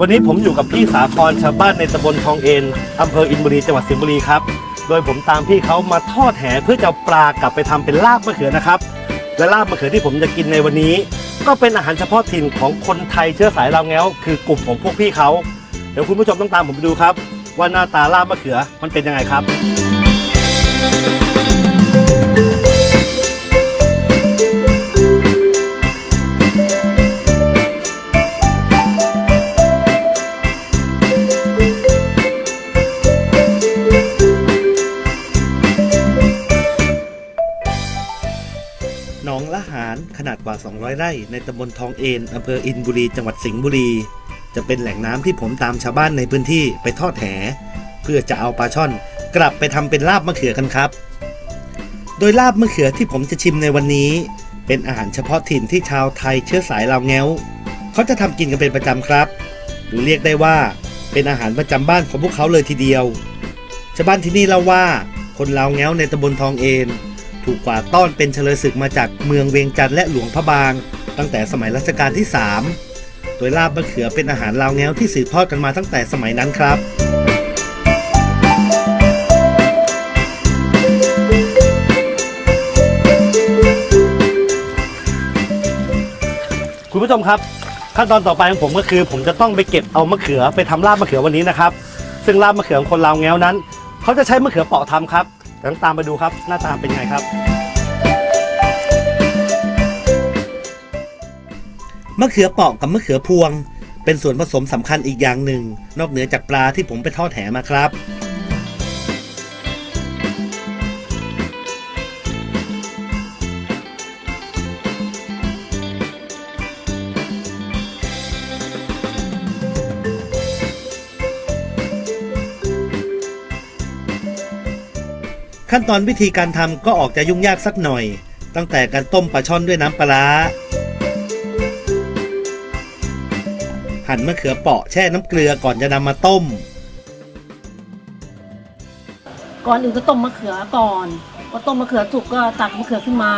วันนี้ผมอยู่กับพี่สาครชาวบ้านในตำบลทองเอ็นอำเภออินบุรีจังหวัดสิงห์บุรีครับ โดยผมตามพี่เขามาทอดแหเพื่อจะเอาปลากลับไปทำเป็นลาบมะเขือนะครับ และลาบมะเขือที่ผมจะกินในวันนี้ ก็เป็นอาหารเฉพาะถิ่นของคนไทยเชื้อสายลาวแง้ว คือกลุ่มของพวกพี่เขาเดี๋ยวคุณผู้ชมต้องตามผมไปดูครับ ว่าหน้าตาลาบมะเขือมันเป็นยังไงครับ หนองละหารขนาดกว่า 200 ไร่ในตำบลทองเอ็นอำเภออินบุรี จังหวัดสิงห์บุรี จะเป็นแหล่งน้ำที่ผมตามชาวบ้านในพื้นที่ไปทอดแห เพื่อจะเอาปลาช่อน กลับไปทำเป็นลาบมะเขือกันครับ โดยลาบมะเขือที่ผมจะชิมในวันนี้ เป็นอาหารเฉพาะถิ่นที่ชาวไทยเชื้อสายลาวแง้ว เขาจะทำกินกันเป็นประจำครับ หรือเรียกได้ว่าเป็นอาหารประจำบ้านของพวกเขาเลยทีเดียวชาวบ้านที่นี่เล่าว่าคนลาวแง้วในตำบลทองเอ็น ถูกกว่าต้อนเป็นเฉลยศึกมาจากเมืองเวียงจันทร์และหลวงพระบาง ตั้งแต่สมัยรัชกาลที่ 3 โดยลาบมะเขือเป็นอาหารลาวแง้วที่สืบทอดกันมาตั้งแต่สมัยนั้นครับคุณผู้ชมครับ ขั้นตอนต่อไปของผมก็คือ ผมจะต้องไปเก็บเอามะเขือไปทำลาบมะเขือวันนี้นะครับ ซึ่งลาบมะเขือของคนลาวแง้วนั้น เขาจะใช้มะเขือเปาะทำครับ เดี๋ยวต้องตามไปดูครับ หน้าตาเป็นยังไงครับ มะเขือเปาะกับมะเขือพวง เป็นส่วนผสมสำคัญอีกอย่างหนึ่ง นอกเหนือจากปลาที่ผมไปทอดแหมาครับ ขั้นตอนวิธีการทำก็ออกจะยุ่งยากสักหน่อย ตั้งแต่การต้มปลาช่อนด้วยน้ำปลาร้าหั่นมะเขือเปราะแช่น้ำเกลือก่อนจะนำมาต้ม ก่อนอื่นก็ต้มมะเขือก่อนพอต้มมะเขือสุกก็ตักมะเขือขึ้นมา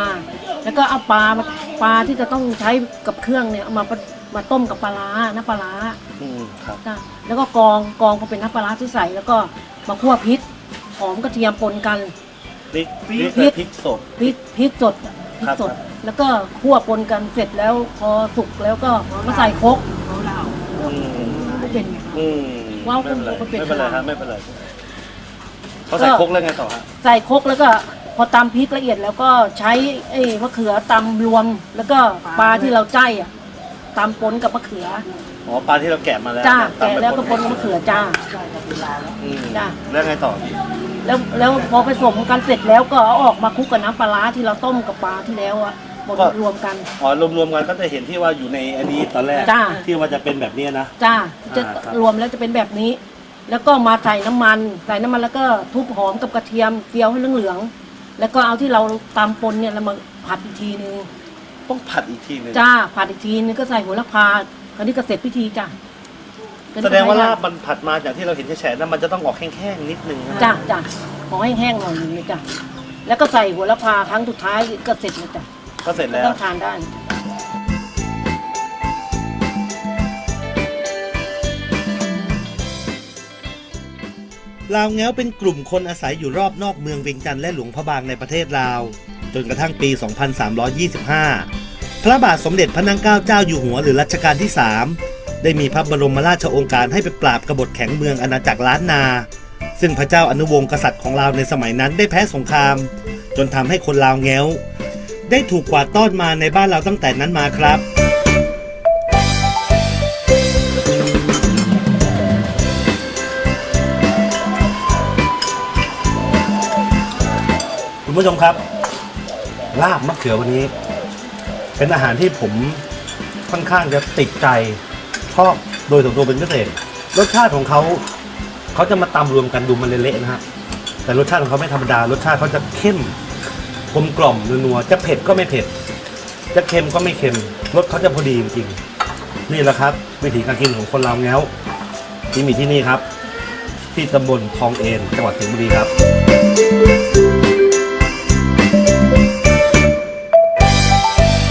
แล้วก็เอาปลามาปลาที่จะต้องใช้กับเครื่องเนี่ยเอามามาต้มกับปลาร้าน้ำปลาร้าอืมครับจ้ะแล้วก็กรองกรองพอเป็นน้ำปลาร้าที่ใส่แล้วก็มาคั่วพริก หอมกระเทียมปนกัน พริกพริกพริกพริกสด พริกพริกสดอะพริกสด ครับ แล้วก็คั่วปนกันเสร็จแล้วพอสุกแล้วก็มาใส่ครกอืมไม่เป็นไง อืมว้าวไม่เป็นไรก็เป็นไม่เป็นไรขนาดครับไม่เป็นไรเขาใส่ครกแล้วไงต่อฮะใส่ครกแล้วก็พอตำพริกละเอียดแล้วก็ใช้ไอ้มะเขือตำรวม แล้วก็ปลาที่เราใจอะตำปนกับมะเขืออ๋อปลาที่เราแกะมาแล้วจ้าตามแกะไปแล้วก็ปนกับมะเขือจ้าอืมจ้ะ แล้วไงต่อ แล้วแล้วพอผสมกันเสร็จแล้วก็เอาออกมาคลุกกับน้ำปลาร้าที่เราต้มกับปลาที่แล้วอะบดรวมกัน อ๋อรวมๆกันก็จะเห็นที่ว่าอยู่ในอันนี้ตอนแรกจ้าที่ว่าจะเป็นแบบนี้นะ จ้าจะอ่าครับ รวมแล้วจะเป็นแบบนี้ แล้วก็มาใส่น้ำมัน ใส่น้ำมันแล้วก็ทุบหอมกับกระเทียมเจียวให้เหลืองๆแล้วก็เอาที่เราตำปนเนี่ยแล้วมาผัดอีกทีนึงต้องผัดอีกทีหนึงจ้าผัดอีกทีนึงก็ใส่โหัวละพาคราวนี้ก็เสร็จพิธีจ้า แสดงว่าลาบมันผัดมาจากที่เราเห็นแฉะๆนั้นมันจะต้องออกแห้งๆนิดนึงนะจ้าจ้าขอให้แห้งหน่อยนึงเลยจ้าแล้วก็ใส่หัวละพาครั้งสุดท้ายก็เสร็จเลยจ้ะก็เสร็จแล้ว ต้องทานได้ ลาวแง้วเป็นกลุ่มคนอาศัยอยู่รอบนอกเมืองเวียงจันทร์และหลวงพระบางในประเทศลาว จนกระทั่งปี 2325 พระบาทสมเด็จพระนางเกล้าเจ้าอยู่หัวหรือรัชกาลที่ 3 ได้มีพระบรมราชโองการให้ไปปราบกบฏแข็งเมืองอาณาจักรล้านนา ซึ่งพระเจ้าอนุวงศ์กษัตริย์ของลาวในสมัยนั้นได้แพ้สงคราม จนทำให้คนลาวแง้ว ได้ถูกกวาดต้อนมาในบ้านเราตั้งแต่นั้นมาครับคุณผู้ชมครับ ลาบมะเขือวันนี้ เป็นอาหารที่ผมค่อนข้างจะติดใจ ชอบโดยส่วนตัวเป็นพิเศษรสชาติของเขาเขาจะมาตำรวมกันดูมันเละๆนะฮะแต่รสชาติของเขาไม่ธรรมดารสชาติเขาจะเข้มกลมกล่อมนัวๆจะเผ็ดก็ไม่เผ็ด จะเค็มก็ไม่เค็มรสเขาจะพอดีจริงๆนี่แหละครับ วิธีการกินของคนลาแง้ว ที่มีที่นี่ครับ ที่ตำบลทองเอ็นจังหวัดสิงห์บุรีครับ